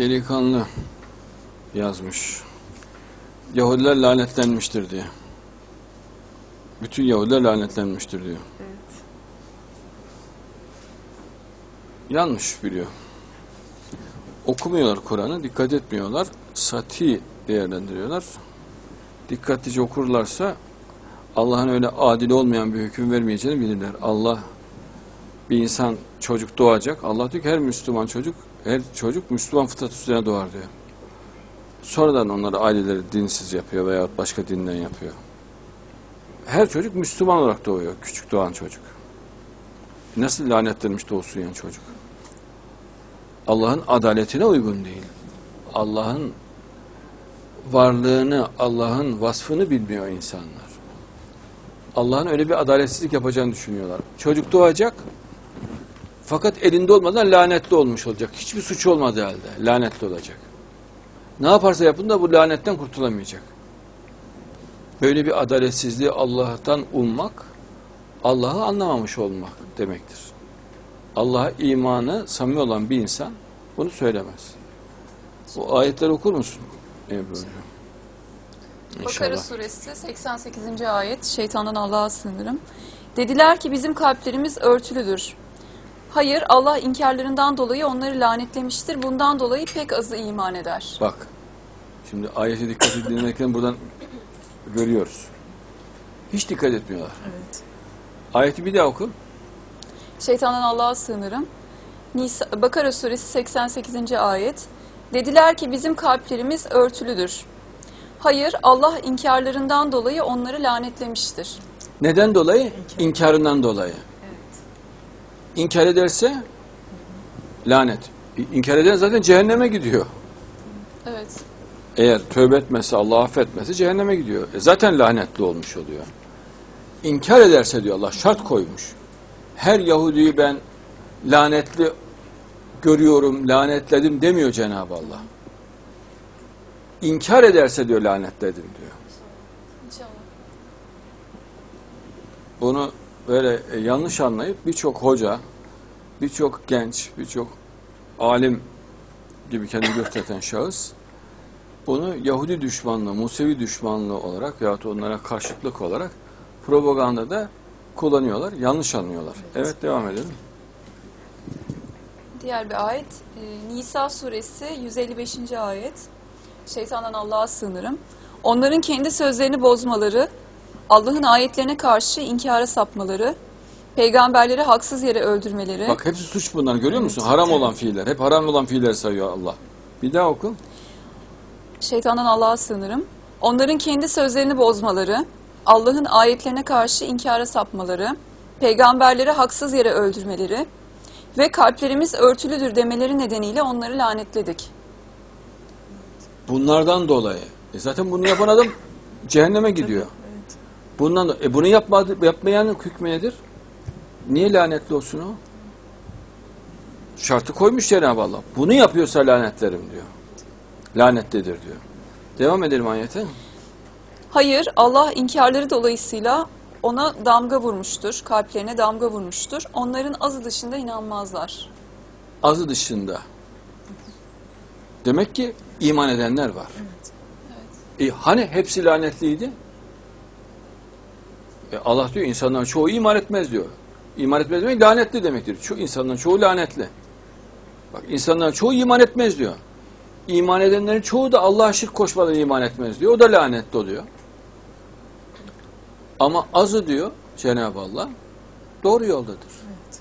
delikanlı yazmış. Yahudiler lanetlenmiştir diye. Bütün Yahudiler lanetlenmiştir diyor. Evet. Yanlış biliyor. Okumuyorlar Kur'an'ı, dikkat etmiyorlar. Sati değerlendiriyorlar. Dikkatlice okurlarsa Allah'ın öyle adil olmayan bir hüküm vermeyeceğini bilirler. Allah bir insan çocuk doğacak. Allah diyor ki her Müslüman çocuk, her çocuk Müslüman fıtrat üzerine doğar diyor. Sonradan onları aileleri dinsiz yapıyor veya başka dinden yapıyor. Her çocuk Müslüman olarak doğuyor, küçük doğan çocuk. Nasıl lanetlenmiş doğsun yani çocuk? Allah'ın adaletine uygun değil. Allah'ın varlığını, Allah'ın vasfını bilmiyor insanlar. Allah'ın öyle bir adaletsizlik yapacağını düşünüyorlar. Çocuk doğacak fakat elinde olmadan lanetli olmuş olacak. Hiçbir suç olmadığı halde lanetli olacak. Ne yaparsa yapın da bu lanetten kurtulamayacak. Böyle bir adaletsizliği Allah'tan ummak, Allah'ı anlamamış olmak demektir. Allah'a imanı samimi olan bir insan bunu söylemez. Bu ayetleri okur musun Ebru Hocam? Bakara suresi 88. ayet şeytandan Allah'a sığınırım. Dediler ki bizim kalplerimiz örtülüdür. Hayır Allah inkarlarından dolayı onları lanetlemiştir. Bundan dolayı pek azı iman eder. Bak, şimdi ayete dikkat edilmekten buradan görüyoruz. Hiç dikkat etmiyorlar. Evet. Ayeti bir daha oku. Şeytandan Allah'a sığınırım. Nisa, Bakara suresi 88. ayet. Dediler ki bizim kalplerimiz örtülüdür. Hayır Allah inkarlarından dolayı onları lanetlemiştir. Neden dolayı? İnkarından dolayı. İnkar ederse lanet. İnkar eden zaten cehenneme gidiyor. Evet. Eğer tövbe etmezse, Allah affetmezse cehenneme gidiyor. E zaten lanetli olmuş oluyor. İnkar ederse diyor Allah şart koymuş. Her Yahudi'yi ben lanetli görüyorum, lanetledim demiyor Cenab-ı Allah. İnkar ederse diyor lanetledim diyor. Bunu böyle e, yanlış anlayıp birçok hoca, birçok genç, birçok alim gibi kendini gösteren şahıs bunu Yahudi düşmanlığı, Musevi düşmanlığı olarak yahut onlara karşıtlık olarak propagandada kullanıyorlar, yanlış anlıyorlar. Evet, devam edelim. Diğer bir ayet e, Nisa suresi 155. ayet. Şeytandan Allah'a sığınırım. Onların kendi sözlerini bozmaları, Allah'ın ayetlerine karşı inkara sapmaları, peygamberleri haksız yere öldürmeleri, Bak hepsi suç bunlar görüyor musun? Haram olan fiiller. Hep haram olan fiiller sayıyor Allah. Bir daha oku. şeytandan Allah'a sığınırım. Onların kendi sözlerini bozmaları, Allah'ın ayetlerine karşı inkara sapmaları, peygamberleri haksız yere öldürmeleri ve kalplerimiz örtülüdür demeleri nedeniyle onları lanetledik. Bunlardan dolayı. E zaten bunu yapan adam cehenneme gidiyor. Bundan da, e bunu yapmadı, yapmayanın hükmü nedir? Niye lanetli olsun o? Şartı koymuş Cenab-ı Allah. Bunu yapıyorsa lanetlerim diyor. Lanetlidir diyor. Devam edelim ayete. Hayır, Allah inkarları dolayısıyla ona damga vurmuştur, kalplerine damga vurmuştur. Onların azı dışında inanmazlar. Azı dışında. Demek ki iman edenler var. E, hani hepsi lanetliydi? E, Allah diyor insanların çoğu iman etmez diyor. İman etmez demek lanetli demektir. Ço insanların çoğu lanetli. Bak insanların çoğu iman etmez diyor. İman edenlerin çoğu da Allah'a şirk koşmadan iman etmez diyor. O da lanetli oluyor. Ama azı diyor Cenab-ı Allah doğru yoldadır. Evet.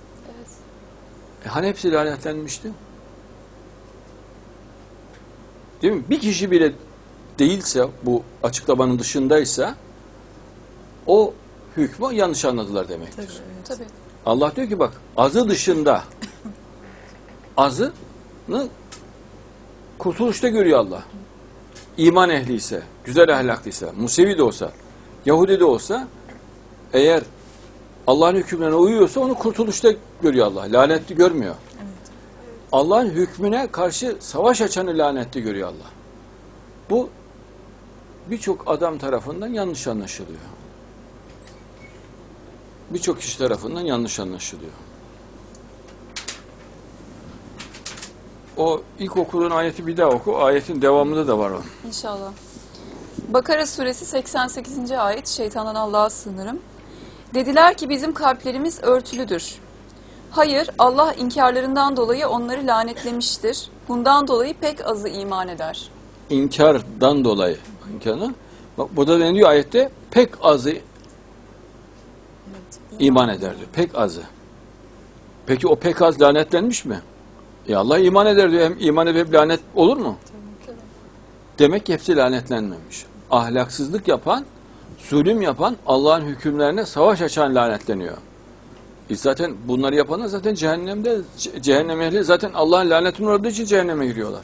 E hani hepsi lanetlenmişti? Değil mi? Bir kişi bile değilse, bu açıklamanın dışındaysa o hükmü yanlış anladılar demektir. Tabii. Allah diyor ki bak azı dışında azını kurtuluşta görüyor Allah. İman ehliyse, güzel ahlaklıysa, Musevi de olsa, Yahudi de olsa eğer Allah'ın hükümlerine uyuyorsa onu kurtuluşta görüyor Allah. Lanetli görmüyor. Allah'ın hükmüne karşı savaş açanı lanetli görüyor Allah. Bu birçok adam tarafından yanlış anlaşılıyor. Birçok kişi tarafından yanlış anlaşılıyor. O ilk okuduğun ayeti bir daha oku. Ayetin devamında da var o. İnşallah. Bakara suresi 88. ayet şeytandan Allah'a sığınırım. Dediler ki bizim kalplerimiz örtülüdür. Hayır Allah inkarlarından dolayı onları lanetlemiştir. Bundan dolayı pek azı iman eder. İnkardan dolayı. İnkardan. Bak burada deniliyor ayette pek azı iman eder diyor. Pek azı. Peki o pek az lanetlenmiş mi? E Allah iman eder diyor. Hem iman edip lanet olur mu? Demek ki hepsi lanetlenmemiş. Ahlaksızlık yapan, zulüm yapan, Allah'ın hükümlerine savaş açan lanetleniyor. E zaten bunları yapanlar zaten cehennemde, ce- cehennem ehli zaten Allah'ın lanetinin olduğu için cehenneme giriyorlar.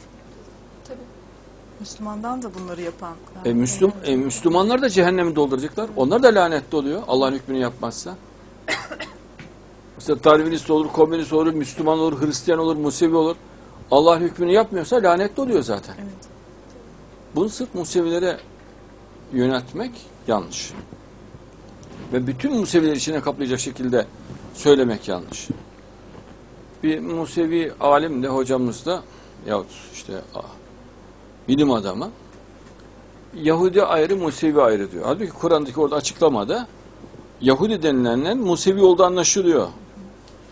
Müslümandan da bunları yapan. E, Müslüm, e, Müslümanlar da cehennemi dolduracaklar. Onlar da lanetli oluyor Allah'ın hükmünü yapmazsa. Mesela Darwinist olur, komünist olur, Müslüman olur, Hristiyan olur, Musevi olur. Allah'ın hükmünü yapmıyorsa lanetli oluyor zaten. Evet. Bunu sırf Musevilere yöneltmek yanlış. Ve bütün Musevileri içine kaplayacak şekilde söylemek yanlış. Bir Musevi alim de hocamız da yahut işte bilim adamı Yahudi ayrı, Musevi ayrı diyor. Halbuki Kur'an'daki orada açıklamada Yahudi denilenlerin Musevi olduğu anlaşılıyor.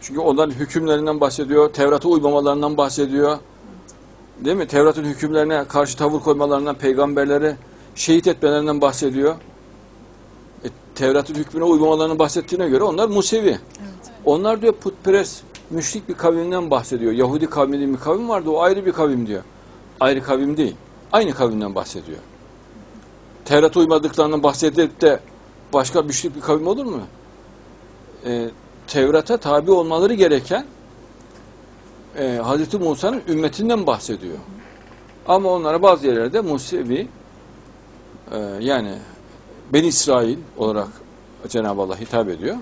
Çünkü onların hükümlerinden bahsediyor, Tevrat'a uymamalarından bahsediyor. Değil mi? Tevrat'ın hükümlerine karşı tavır koymalarından, peygamberleri şehit etmelerinden bahsediyor. E, Tevrat'ın hükmüne uymamalarını bahsettiğine göre onlar Musevi. Evet. Onlar diyor putperest, müşrik bir kavimden bahsediyor. Yahudi kavmi diye bir kavim vardı, o ayrı bir kavim diyor. Ayrı kavim değil, aynı kavimden bahsediyor. Tevrat'a uymadıklarından bahsedip de başka müşrik bir kavim olur mu? E, Tevrat'a tabi olmaları gereken e, Hazreti Musa'nın ümmetinden bahsediyor. Ama onlara bazı yerlerde Musevi e, yani Ben İsrail olarak Cenab-ı Allah hitap ediyor.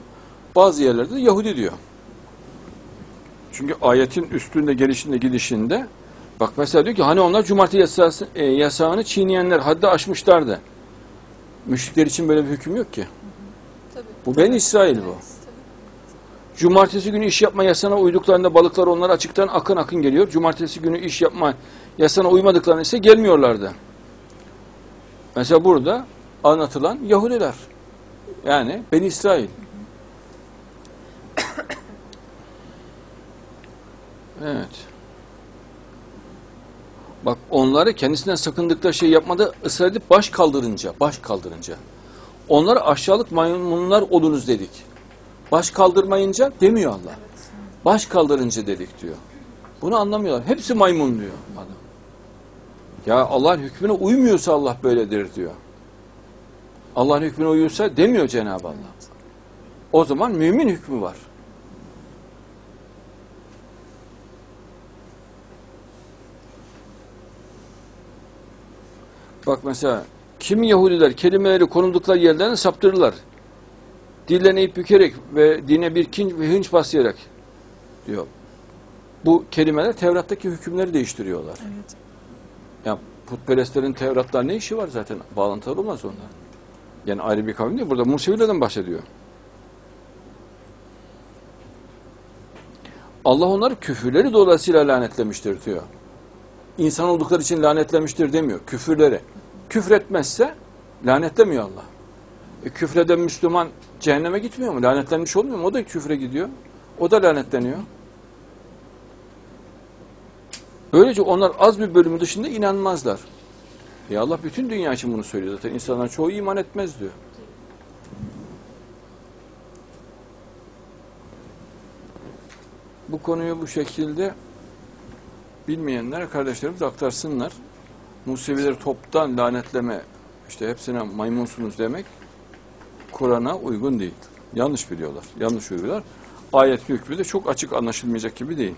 Bazı yerlerde de Yahudi diyor. Çünkü ayetin üstünde gelişinde gidişinde bak mesela diyor ki hani onlar cumartesi yasası, e, yasağını çiğneyenler haddi aşmışlardı. Müşrikler için böyle bir hüküm yok ki. Tabii. Bu Ben İsrail bu. Cumartesi günü iş yapma yasana uyduklarında balıklar onlara açıktan akın akın geliyor. Cumartesi günü iş yapma yasana uymadıklarında ise gelmiyorlardı. Mesela burada anlatılan Yahudiler. Yani Ben İsrail. Evet. Bak onları kendisinden sakındıkları şey yapmada ısrar edip baş kaldırınca, baş kaldırınca. Onlara aşağılık maymunlar olunuz dedik. Baş kaldırmayınca demiyor Allah. Baş kaldırınca dedik diyor. Bunu anlamıyorlar. Hepsi maymun diyor adam. Ya Allah'ın hükmüne uymuyorsa Allah böyledir diyor. Allah'ın hükmüne uyuyorsa demiyor Cenab-ı Allah. O zaman mümin hükmü var. Bak mesela kimi Yahudiler kelimeleri konuldukları yerlerden saptırırlar. Dillerine ip bükerek ve dine bir kin ve hınç baslayarak diyor. Bu kelimeler Tevrat'taki hükümleri değiştiriyorlar. Evet. Ya putperestlerin Tevrat'la ne işi var zaten? Bağlantılar olmaz onlar. Yani ayrı bir kavim değil. Burada Musevilerden bahsediyor. Allah onları küfürleri dolayısıyla lanetlemiştir diyor. İnsan oldukları için lanetlemiştir demiyor. Küfürleri. Küfretmezse lanetlemiyor Allah. E, küfreden Müslüman cehenneme gitmiyor mu? Lanetlenmiş olmuyor mu? O da küfre gidiyor. O da lanetleniyor. Böylece onlar az bir bölümü dışında inanmazlar. Ya Allah bütün dünya için bunu söylüyor zaten. İnsanlar çoğu iman etmez diyor. Bu konuyu bu şekilde bilmeyenler kardeşlerimiz aktarsınlar. Musevileri toptan lanetleme, işte hepsine maymunsunuz demek Kur'an'a uygun değil. Yanlış biliyorlar, yanlış uyguluyorlar. Ayet hükmü de çok açık anlaşılmayacak gibi değil.